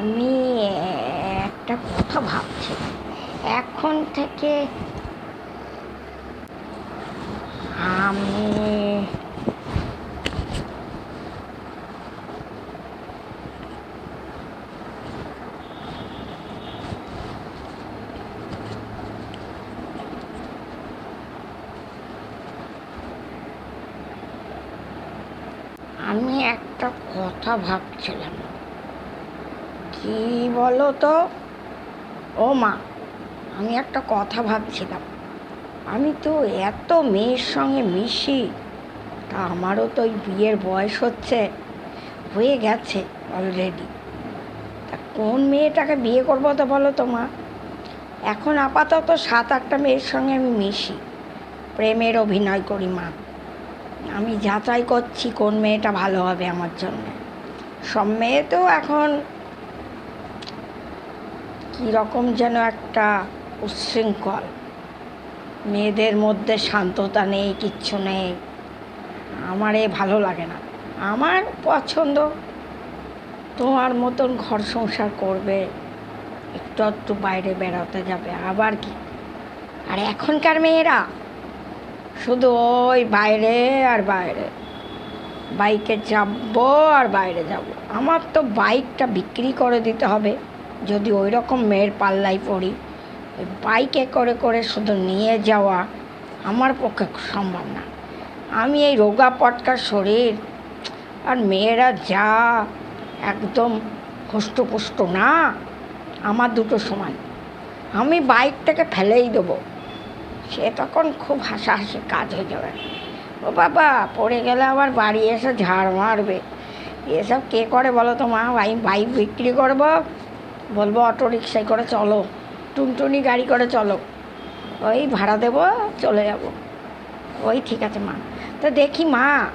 আমি একটা কথা ভাবছি এখন থেকে আমি আমি একটা কথা ভাবছিলাম। কি বলো তো? ও মা, আমি একটা কথা ভাবছিলাম। আমি তো এত মেয়ের সঙ্গে মিশি, তা আমারও তো ওই বিয়ের বয়স হচ্ছে, হয়ে গেছে অলরেডি তা কোন মেয়েটাকে বিয়ে করব তো বলো তো মা? এখন আপাতত সাত আটটা মেয়ের সঙ্গে আমি মিশি, প্রেমের অভিনয় করি মা। আমি যাচাই করছি কোন মেয়েটা ভালো হবে আমার জন্য। সব মেয়ে তো এখন কীরকম যেন একটা উচ্ছৃঙ্খল। মেয়েদের মধ্যে শান্ততা নেই, কিচ্ছু নেই। আমার এ ভালো লাগে না। আমার পছন্দ। তোমার মতন ঘর সংসার করবে, একটু একটু বাইরে বেড়াতে যাবে, আবার কি? আর এখনকার মেয়েরা, শুধু ওই বাইরে আর বাইরে। বাইকে যাব আর বাইরে যাব। আমার তো বাইকটা বিক্রি করে দিতে হবে। যদি ওই রকম মেয়ের পাল্লাই পড়ি, বাইকে করে করে শুধু নিয়ে যাওয়া আমার পক্ষে সম্ভব না। আমি এই রোগা পটকা শরীর, আর মেয়েরা যা একদম হুষ্টপুষ্ট না, আমার দুটো সমান। আমি বাইকটাকে ফেলেই দেবো। সে তখন খুব হাসাহাসি কাজ হয়ে যাবে। ও বাবা, পড়ে গেলে আবার বাড়ি এসে ঝাড় মারবে। এসব কে করে বলো তো মা? আমি বাইক বিক্রি করব? বলব, অটো রিক্সায় করে চলো, টুনটুনি গাড়ি করে চলো। ওই ভাড়া দেবো, চলে যাব। ওই ঠিক আছে, মা। তো দেখি, মা,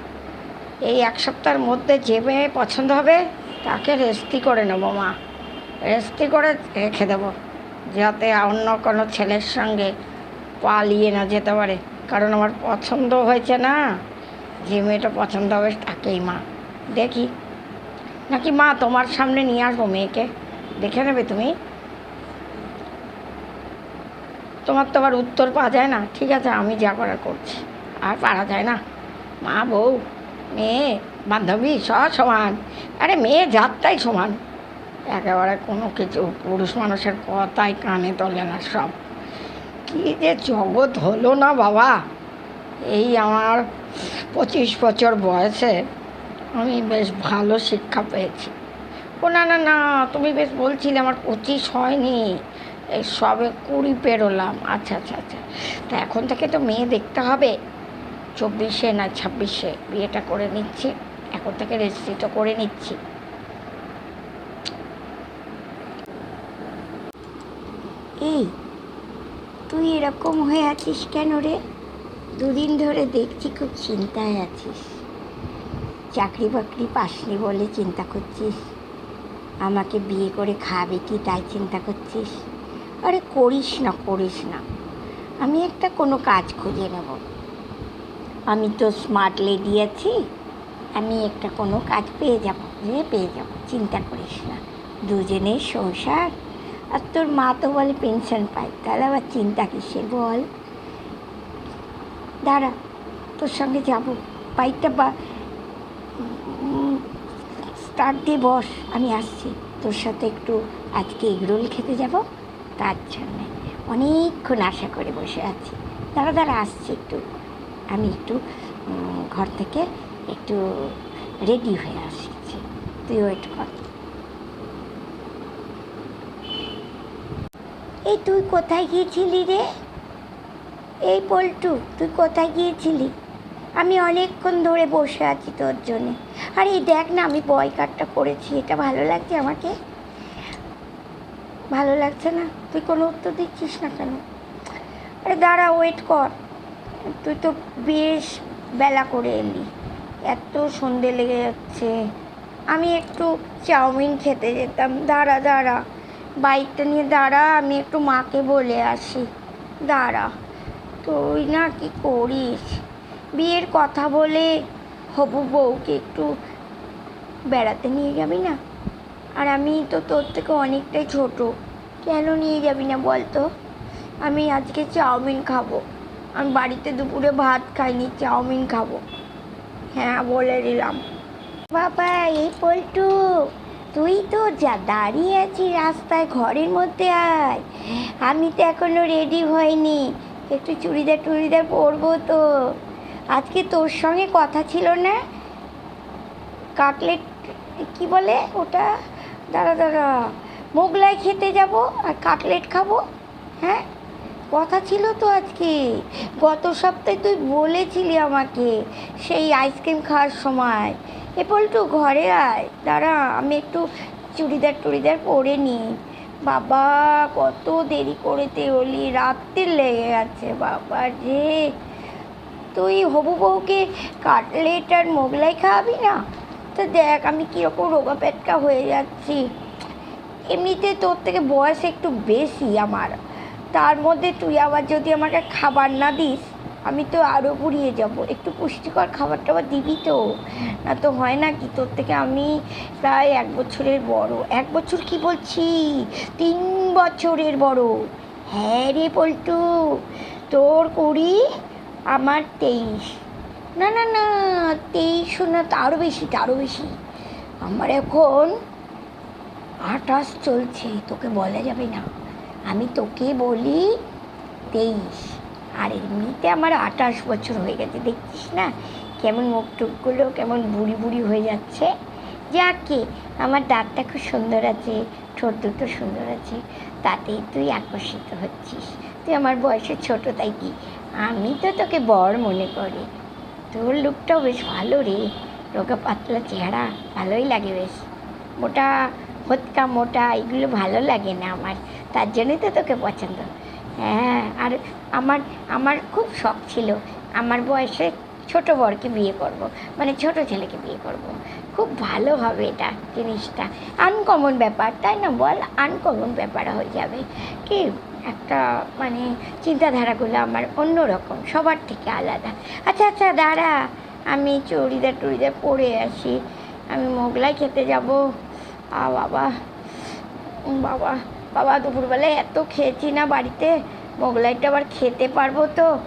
এই এক সপ্তাহের মধ্যে যে মেয়ে পছন্দ হবে, তাকে রেস্তি করে নেব, মা। রেস্তি করে রেখে দেবো, যাতে অন্য কোনো ছেলের সঙ্গে পালিয়ে না যেতে পারে। কারণ আমার পছন্দ হয়েছে না, যে মেয়েটা পছন্দ হবে তাকেই, মা। দেখি। নাকি, মা, তোমার সামনে নিয়ে আসব মেয়েকে? দেখে নেবে তুমি? তোমার তো আবার উত্তর পাওয়া যায় না। ঠিক আছে, আমি যা করার করছি। আর পারা যায় না। মা, বউ, মেয়ে, বান্ধবী, সব সমান। আরে, মেয়ে জাতটাই সমান। একেবারে কোনো কিছু, পুরুষ মানুষের কথাই কানে তোলে না সব। কী যে জগৎ হলো না বাবা। এই আমার পঁচিশ বছর বয়সে আমি বেশ ভালো শিক্ষা পেয়েছি। ও, না না না, তুমি বেশ বলছিলে, আমার পঁচিশ হয়নি। এই সবে কুড়ি পেরোলাম। আচ্ছা আচ্ছা আচ্ছা। তা এখন থেকে তো মেয়ে দেখতে হবে। চব্বিশে না ছাব্বিশে বিয়েটা করে নিচ্ছি। এখন থেকে রেজিস্ট্রি তো করে নিচ্ছি। এই, তুই এরকম হয়ে আছিস কেন রে? দুদিন ধরে দেখছি খুব চিন্তায় আছিস। চাকরি বাকরি পাসনি বলে চিন্তা করছিস। আমাকে বিয়ে করে খাবে কি তাই চিন্তা করছিস? আরে করিস না করিস না। আমি একটা কোনো কাজ খুঁজে নেব। আমি তো স্মার্ট লেডি আছি আমি একটা কোনো কাজ পেয়ে যাব যে পেয়ে যাব, চিন্তা করিস না। দুজনের সংসার। আর তোর মা তো বলে পেনশন পায়, তাহলে আবার চিন্তা কিসের বল? দাঁড়া, তোর সঙ্গে যাব। বাইকটা বা স্টার্ট দিয়ে বস, আমি আসছি। তোর সাথে একটু আজকে এগরোল খেতে যাব? তার জন্যে। অনেকক্ষণ আশা করে বসে আছি। দাঁড়া দাঁড়া, আসছি একটু। আমি একটু ঘর থেকে একটু রেডি হয়ে আসছি। তুই ওয়েট কর। এই তুই কোথায় গিয়েছিলি রে? এই পল্টু, তুই কোথায় গিয়েছিলি? আমি অনেকক্ষণ ধরে বসে আছি তোর জন্যে। আর এই দেখ না, আমি বয় কাটটা করেছি এটা ভালো লাগছে আমাকে? ভালো লাগছে না? তুই কোনো উত্তর দিচ্ছিস না কেন? আরে, দাঁড়া ওয়েট কর। তুই তো বেশ বেলা করে এলি। এত সন্ধে লেগে যাচ্ছে। আমি একটু চাউমিন খেতে যেতাম। দাঁড়া দাঁড়া। বাইকটা নিয়ে দাঁড়া, আমি একটু মাকে বলে আসি। দাঁড়া, তুই না কি করিস? বিয়ের কথা বলে হবু বউকে একটু বেড়াতে নিয়ে যাবি না? আর আমি তো তোর থেকে অনেকটাই ছোট, কেন নিয়ে যাবি না বলতো? আমি আজকে চাউমিন খাব। আমি বাড়িতে দুপুরে ভাত খাইনি, চাউমিন খাব। হ্যাঁ বলে দিলাম। বাবা, এই পল্টু, তুই তো যা দাঁড়িয়ে আছিস রাস্তায়, ঘরের মধ্যে আয়। আমি তো এখনও রেডি হইনি একটু চুড়িদার টুড়িদার পরবো তো। আজকে তোর সঙ্গে কথা ছিল না। কাটলেট, কি বলে ওটা? দাঁড়া দাঁড়া। মোগলাই খেতে যাব আর কাটলেট খাব? হ্যাঁ? কথা ছিল তো আজকে। গত সপ্তাহে তুই বলেছিলি আমাকে সেই আইসক্রিম খাওয়ার সময়। এ পল্টু, ঘরে আয়। দাঁড়া, আমি একটু চুড়িদার টুড়িদার পরে নিই। বাবা, কত দেরি করেতে হলি। রাত্রি লেগে গেছে, বাবা যে তুই হবু বউকে কাটলেট আর মোগলাই খাওয়াবি না? তো দেখ, আমি কীরকম রোগা পেটকা হয়ে যাচ্ছি। এমনিতে তোর থেকে বয়স একটু বেশি আমার। তার মধ্যে তুই আবার যদি আমাকে খাবার না দিস, আমি তো আরও পুড়িয়ে যাব। একটু পুষ্টিকর খাবার টাবার দিবি তো? না তো হয় না কি? তোর থেকে আমি প্রায় এক বছরের বড়। এক বছর কি বলছি? তিন বছরের বড়। হ্যাঁ রে পল্টু, তোর কুড়ি আমার তেইশ। না না না, তেইশ না তারও বেশি তারও বেশি। আমার এখন আঠাশ চলছে, তোকে বলা যাবে না। আমি তোকে বলি তেইশ। আর এমনিতে আমার আঠাশ বছর হয়ে গেছে, দেখছিস না? কেমন মুখ টুকগুলো কেমন বুড়ি বুড়ি হয়ে যাচ্ছে। যাকে, আমার দাঁতটা খুব সুন্দর আছে, ঠোঁট দুটো সুন্দর আছে, তাতেই তুই আকর্ষিত হচ্ছিস। তুই আমার বয়সে ছোট তাই কি? আমি তো তোকে বর মনে করি। তোর লুকটাও বেশ ভালো রে। রোগা পাতলা চেহারা, ভালোই লাগে বেশ। মোটা, হতকা, মোটা, এগুলো ভালো লাগে না আমার। তার জন্যই তো তোকে পছন্দ। হ্যাঁ আর আমার আমার খুব শখ ছিল। আমার বয়সে ছোট বরকে বিয়ে করব। মানে ছোট ছেলেকে বিয়ে করব। খুব ভালো হবে এটা জিনিসটা। আনকমন ব্যাপার, তাই না বল? আনকমন ব্যাপার হয়ে যাবে। কি একটা মানে চিন্তাধারাগুলো আমার অন্যরকম, সবার থেকে আলাদা। আচ্ছা আচ্ছা দাঁড়া, আমি চুড়িদার টুড়িদার পরে আসি। আমি মোগলাই খেতে যাব। আ, বাবা বাবা বাবা, দুপুরবেলায় এত খেয়েছি না বাড়িতে। মোগলাইটা আবার খেতে পারব তো?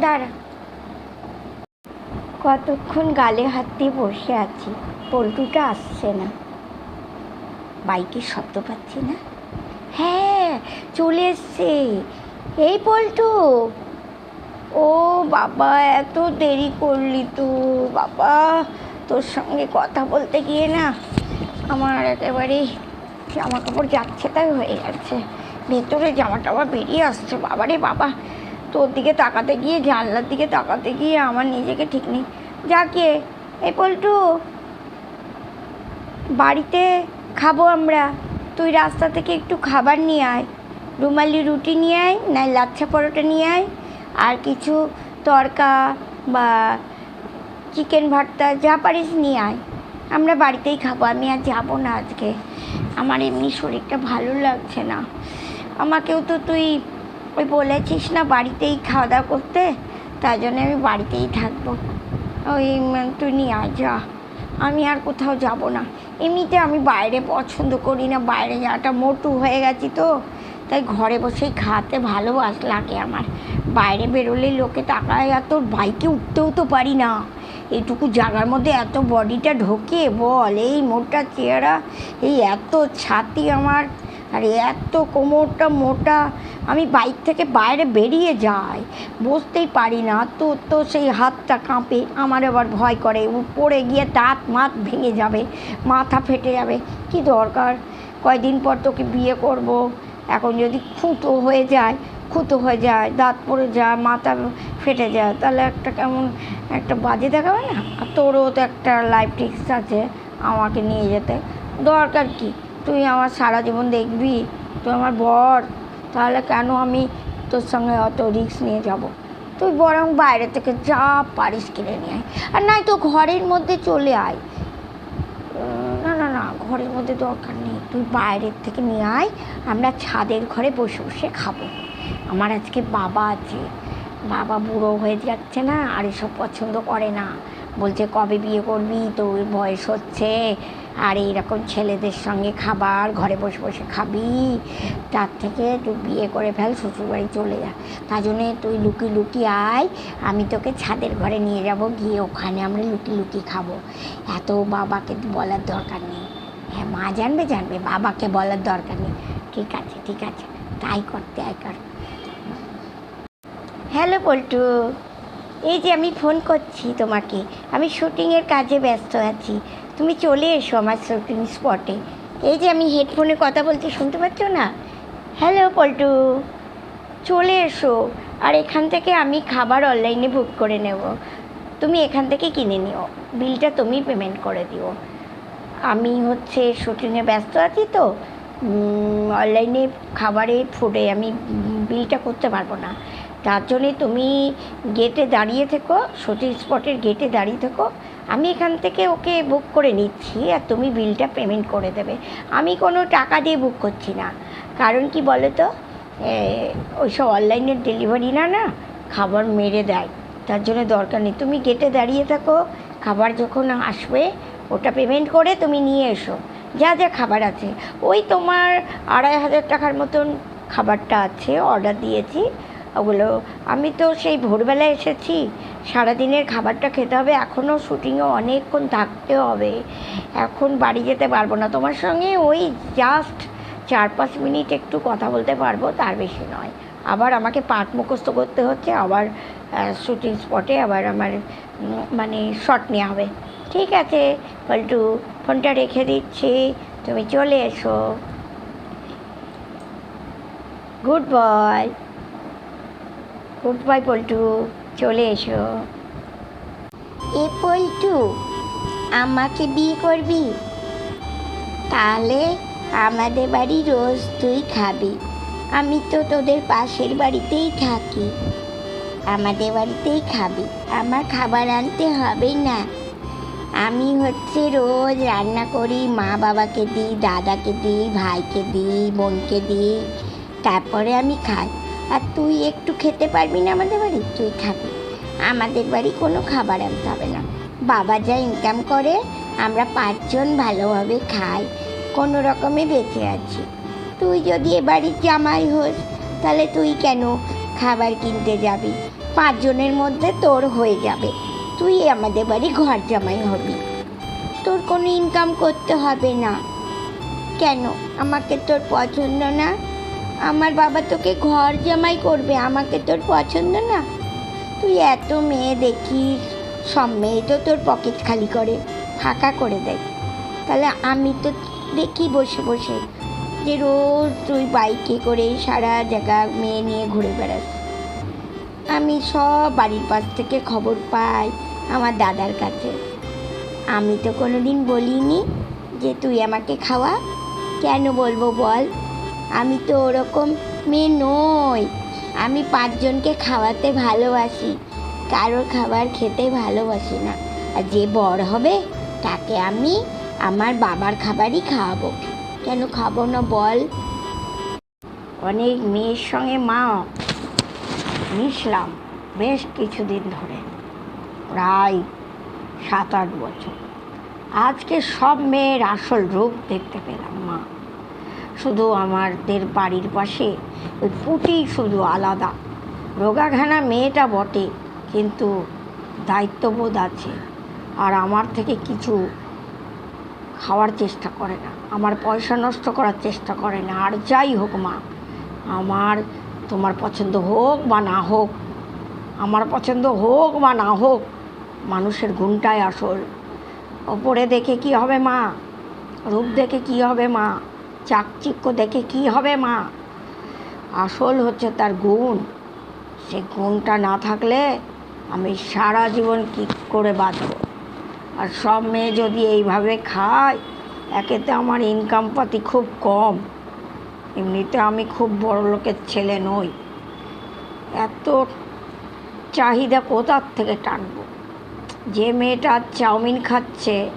দাঁড়া। কতক্ষণ গালে হাত দিয়ে বসে আছি? পল্টুটা আসছে না। বাইকের শব্দ পাচ্ছি না। হ্যাঁ চলে এসছে। এই পল্টু। ও বাবা, এত দেরি করলি তো। বাবা, তোর সঙ্গে কথা বলতে গিয়ে না আমার একেবারে জামা কাপড় যাচ্ছে তাই হয়ে যাচ্ছে ভেতরে জামা টামা বেরিয়ে আসছে। বাবারে বাবা, তোর দিকে তাকাতে গিয়ে, জানলার দিকে তাকাতে গিয়ে আমার নিজেকে ঠিক নেই। যাকে এই পল্টু, বাড়িতে খাব আমরা। তুই রাস্তা থেকে একটু খাবার নিয়ে আয়। রুমালি রুটি নিয়ে আয় নাই লাচ্ছা পরোটা নিয়ে আয়, আর কিছু তরকা বা চিকেন ভর্তা যা পারিস নিয়ে আয়। আমরা বাড়িতেই খাব, আমি আর যাব না আজকে। আমার এমনি শরীরটা ভালো লাগছে না। আমাকেও তো তুই ওই বলেছিস না বাড়িতেই খাওয়া দাওয়া করতে তাই জন্য আমি বাড়িতেই থাকব। ওই, তুই নিয়ে আয়, যা। আমি আর কোথাও যাব না। এমনিতে আমি বাইরে পছন্দ করি না, বাইরে যাওয়াটা মোটু হয়ে গেছি তো। তাই ঘরে বসেই খাওয়াতে ভালোবাস লাগে আমার। বাইরে বেরোলে লোকে তাকায় আর তোর বাইকে উঠতেও তো পারি না। এইটুকু জায়গার মধ্যে এত বডিটা ঢোকে, বল, এই মোটা চেহারা, এই এত ছাতি আমার, আর এত কোমরটা মোটা আমি বাইক থেকে বাইরে বেরিয়ে যাই। বসতেই পারি না, তো তো সেই হাতটা কাঁপে। আমার আবার ভয় করে পড়ে গিয়ে দাঁত মাত ভেঙে যাবে, মাথা ফেটে যাবে। কি দরকার? কয়দিন পর তোকে বিয়ে করব। এখন যদি খুঁতো হয়ে যায়, খুঁতো হয়ে যায়, দাঁত পড়ে যায়, মাথা ফেটে যায়, তাহলে একটা কেমন একটা বাজে দেখাবে না? আর তোরও তো একটা লাইফ রিক্স আছে আমাকে নিয়ে যেতে। দরকার কি? তুই আমার সারা জীবন দেখবি? তুই আমার বর। তাহলে কেন আমি তোর সঙ্গে অত রিস্ক নিয়ে যাব? তুই বরং বাইরে থেকে যা পারিস কিনে নিয়ে আয়। আর নাই তো ঘরের মধ্যে চলে আয়। না না না, ঘরের মধ্যে দরকার নেই। তুই বাইরের থেকে নিয়ে আয়, আমরা ছাদের ঘরে বসে বসে খাব। আমার আজকে বাবা আছে। বাবা বুড়ো হয়ে যাচ্ছে না, আর এসব পছন্দ করে না। বলছে, কবে বিয়ে করবি? তোর বয়স হচ্ছে। আর এইরকম ছেলেদের সঙ্গে খাবার, ঘরে বসে বসে খাবি। তার থেকে তুই বিয়ে করে ফেল, শ্বশুরবাড়ি চলে যা। তার জন্যে তুই লুকি লুকি আয়, আমি তোকে ছাদের ঘরে নিয়ে যাব, গিয়ে ওখানে আমরা লুকি লুকি খাব। এত বাবাকে বলার দরকার নেই। হ্যাঁ মা জানবে জানবে, বাবাকে বলার দরকার নেই। ঠিক আছে ঠিক আছে, তাই করতে আয় কর। হ্যালো পল্টু, এই যে আমি ফোন করছি তোমাকে। আমি শুটিংয়ের কাজে ব্যস্ত আছি। তুমি চলে এসো আমার শুটিং স্পটে এই যে আমি হেডফোনে কথা বলছি, শুনতে পাচ্ছ না? হ্যালো পল্টু। চলে এসো। আর এখান থেকে আমি খাবার অনলাইনে বুক করে নেব। তুমি এখান থেকে কিনে নিও। বিলটা তুমি পেমেন্ট করে দিও। আমি হচ্ছে শুটিংয়ে ব্যস্ত আছি তো। অনলাইনে খাবারে ফুডে আমি বিলটা করতে পারব না। তার জন্যে তুমি গেটে দাঁড়িয়ে থেকো শুটিং স্পটের গেটে দাঁড়িয়ে থেকো। আমি এখান থেকে ওকে বুক করে নিচ্ছি আর তুমি বিলটা পেমেন্ট করে দেবে। আমি কোনো টাকা দিয়ে বুক করছি না। কারণ কি বলো তো এ, ওইসব অনলাইনের ডেলিভারি না না খাবার মেরে দেয়। তার জন্য দরকার নেই। তুমি গেটে দাঁড়িয়ে থাকো খাবার যখন আসবে ওটা পেমেন্ট করে তুমি নিয়ে এসো। যা যা খাবার আছে। ওই তোমার আড়াই হাজার টাকার মতন খাবারটা আছে অর্ডার দিয়েছি। ওগুলো। আমি তো সেই ভোরবেলা এসেছি। সারাদিনের খাবারটা খেতে হবে। এখনও শুটিংয়ে অনেকক্ষণ থাকতে হবে। এখন বাড়ি যেতে পারব না। তোমার সঙ্গে ওই জাস্ট চার পাঁচ মিনিট একটু কথা বলতে পারব, তার বেশি নয়। আবার আমাকে পাঠ মুখস্থ করতে হচ্ছে, আবার শুটিং স্পটে আবার আমার মানে শট নেওয়া হবে। ঠিক আছে পল্টু ফোনটা রেখে দিচ্ছি। তুমি চলে এসো। Good boy. Good bye Paltu, চলে এসো। এ পল্টু, আমাকে বিয়ে করবি? তাহলে আমাদের বাড়ি রোজ তুই খাবি। আমি তো তোদের পাশের বাড়িতেই থাকি। আমাদের বাড়িতেই খাবি। আমার খাবার আনতে হবে না। আমি হচ্ছে রোজ রান্না করি, মা বাবাকে দিই, দাদাকে দিই, ভাইকে দিই, বোনকে দিই, তারপরে আমি খাই। আর তুই একটু খেতে পারবি না আমাদের বাড়ি? তুই খাবি। আমাদের বাড়ি কোনো খাবার আনতে হবে না। বাবা যা ইনকাম করে, আমরা পাঁচজন ভালোভাবে খাই। কোনো রকমে বেঁচে আছি। তুই যদি এ বাড়ির জামাই হোস, তাহলে তুই কেন খাবার কিনতে যাবি? পাঁচজনের মধ্যে তোর হয়ে যাবে। তুই আমাদের বাড়ি ঘর জামাই হবি। তোর কোনো ইনকাম করতে হবে না। কেন? আমাকে তোর পছন্দ না? আমার বাবা তোকে ঘর জামাই করবে, আমাকে তোর পছন্দ না? তুই এত মেয়ে দেখিস, সব মেয়ে তো তোর পকেট খালি করে, ফাঁকা করে দেয়। তাহলে আমি তো দেখি বসে বসে যে রোজ তুই বাইকে করে সারা জায়গা মেয়ে নিয়ে ঘুরে বেড়াস। আমি সব বাড়ির পাশ থেকে খবর পাই আমার দাদার কাছে। আমি তো কোনো দিন বলিনি যে তুই আমাকে খাওয়া। কেন বলব বল? আমি তো ওরকম মেয়ে নই। আমি পাঁচজনকে খাওয়াতে ভালোবাসি। কারোর খাবার খেতে ভালোবাসি না। আর যে বড় হবে, তাকে আমি আমার বাবার খাবারই খাওয়াবো। কেন খাব না বল? অনেক মেয়ের সঙ্গে মা মিশলাম বেশ কিছুদিন ধরে। প্রায় সাত আট বছর। আজকে সব মেয়ের আসল রূপ দেখতে পেলাম মা। শুধু আমাদের বাড়ির পাশে, ওই পুটি শুধু আলাদা। রোগাঘানা মেয়েটা বটে, কিন্তু দায়িত্ববোধ আছে। আর আমার থেকে কিছু খাওয়ার চেষ্টা করে না। আমার পয়সা নষ্ট করার চেষ্টা করে না। আর যাই হোক মা, আমার তোমার পছন্দ হোক বা না হোক, আমার পছন্দ হোক বা না হোক, মানুষের গুণটাই আসল। ওপরে দেখে কি হবে মা? রূপ দেখে কি হবে মা? চাকচিক্য দেখে কি হবে মা? আসল হচ্ছে তার গুণ। সে গুণটা না থাকলে আমি সারা জীবন কী করে বাঁচব? আর সব মেয়ে যদি এইভাবে খায় একেতে আমার ইনকাম পাতি খুব কম। এমনিতে আমি খুব বড় লোকের ছেলে নই। এত চাহিদা কোথার থেকে টানবো? যে মেয়েটা চাউমিন খাচ্ছে,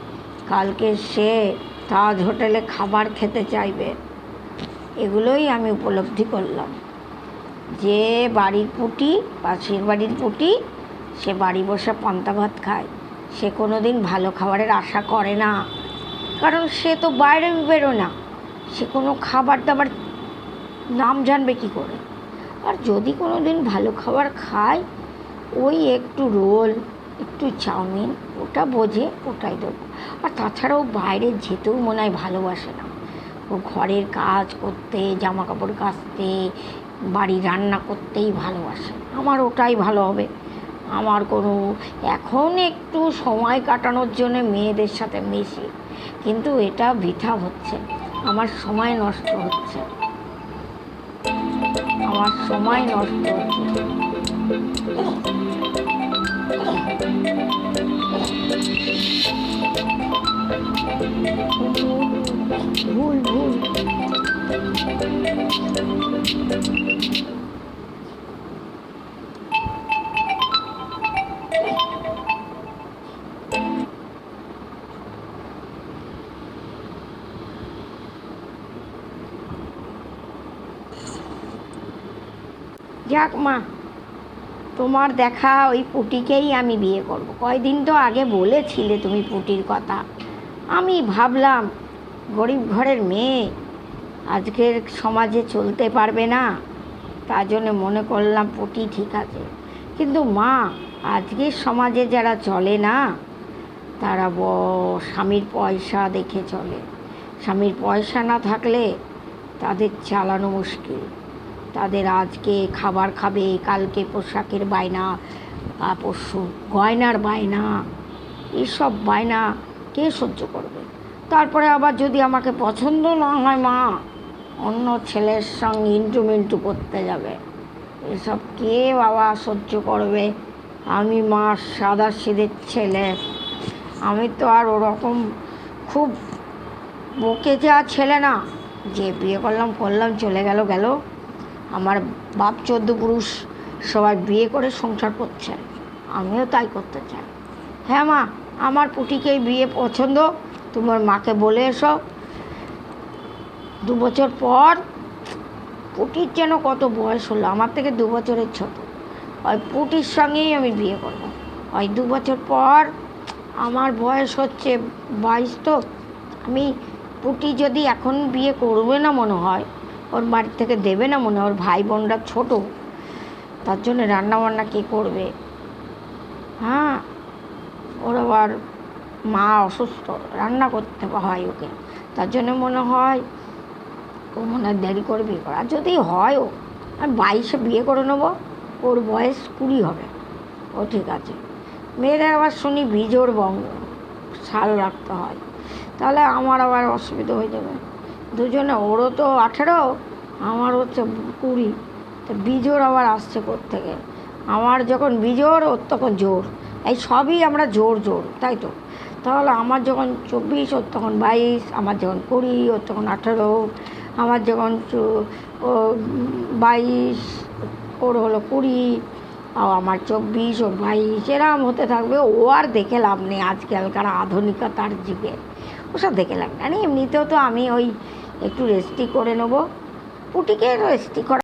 কালকে সে তাজ হোটেলে খাবার খেতে চাইবে। এগুলোই আমি উপলব্ধি করলাম। যে বাড়ির পুটি পাশের বাড়ির পুটি, সে বাড়ি বসে পান্তা ভাত খায়। সে কোনো দিন ভালো খাবারের আশা করে না। কারণ সে তো বাইরে বেরোয় না। সে কোনো খাবার দাবার নাম জানবে কি করে? আর যদি কোনো দিন ভালো খাবার খায়, ওই একটু রোল একটু চাউমিন, ওটা বোঝে ওটাই দেবো। আর তাছাড়াও বাইরে যেতেও মনে হয় ভালোবাসে না। ও ঘরের কাজ করতে জামা কাপড় কাচতে, বাড়ি রান্না করতেই ভালোবাসে। আমার ওটাই ভালো হবে। আমার কোনো, এখন একটু সময় কাটানোর জন্য মেয়েদের সাথে মিশি। কিন্তু এটা বৃথা হচ্ছে। আমার সময় নষ্ট হচ্ছে। আমার সময় নষ্ট হচ্ছে। ভুল তোমার দেখা ওই পুটিকেই আমি বিয়ে করব। কয়দিন তো আগে বলেছিলে তুমি পুটির কথা। আমি ভাবলাম, গরিব ঘরের মেয়ে, আজকের সমাজে চলতে পারবে না। তার জন্য মনে করলাম পুটি ঠিক আছে। কিন্তু মা, আজকের সমাজে যারা চলে না, তারা ব, স্বামীর পয়সা দেখে চলে। স্বামীর পয়সা না থাকলে তাদের চালানো মুশকিল। তাদের আজকে খাবার খাবে, কালকে পোশাকের বায়না পরশু গয়নার বায়না, এসব বায়না কে সহ্য করবে? তারপরে আবার যদি আমাকে পছন্দ না হয় মা, অন্য ছেলের সঙ্গে ইন্টু মিন্টু করতে যাবে। এসব কে বাবা সহ্য করবে? আমি মা সাদা সিদের ছেলে। আমি তো আর ওরকম খুব বকে যাওয়া ছেলে না। যে বিয়ে করলাম করলাম, চলে গেল গেল। আমার বাপ চোদ্দ পুরুষ সবাই বিয়ে করে সংসার করছে। আমিও তাই করতে চাই। হ্যাঁ মা, আমার পুটিকে বিয়ে পছন্দ। তোমার মাকে বলে এসো। দু বছর পর পুটির যেন কত বয়স হলো, আমার থেকে দু বছরের ছোট। ওই পুটির সঙ্গেই আমি বিয়ে করব। ওই দু বছর পর আমার বয়স হচ্ছে বাইশ তো, আমি পুটি যদি এখন বিয়ে করবে না মনে হয় ওর বাড়ি থেকে দেবে না মনে ওর ভাই বোনরা ছোট। তার জন্য রান্নাবান্না কে করবে? হ্যাঁ ওর আবার মা অসুস্থ, রান্না করতে হয় ওকে। তার জন্য মনে হয় ও মনে হয় দেরি করে বিয়ে করা। যদি হয় ও আর বাইশে বিয়ে করে নেব, ওর বয়স কুড়ি হবে। ও ঠিক আছে। মেয়েদের আবার শুনি বিজোর বঙ্গ, সাল রাখতে হয়। তাহলে আমার আবার অসুবিধা হয়ে যাবে। দুজনে, ওরও তো আঠেরো আমার হচ্ছে কুড়ি। তো বিজোর আবার আসছে থেকে আমার যখন বিজোর ওর তখন জোর এই সবই আমরা জোর জোর তাই তো? তাহলে আমার যখন চব্বিশ, ওর তখন বাইশ, আমার যখন কুড়ি, ওর তখন আঠেরো, আমার যখন বাইশ, ওর হলো কুড়ি আমার চব্বিশ, ওর বাইশ, এরম হতে থাকবে। ও আর দেখে লাভ নেই আজকালকার আধুনিকতার যুগে। ওসব দেখে লাভ নেই। এমনিতেও তো আমি ওই একটু রেস্টি করে নেব। পুটিকে রেস্টি করা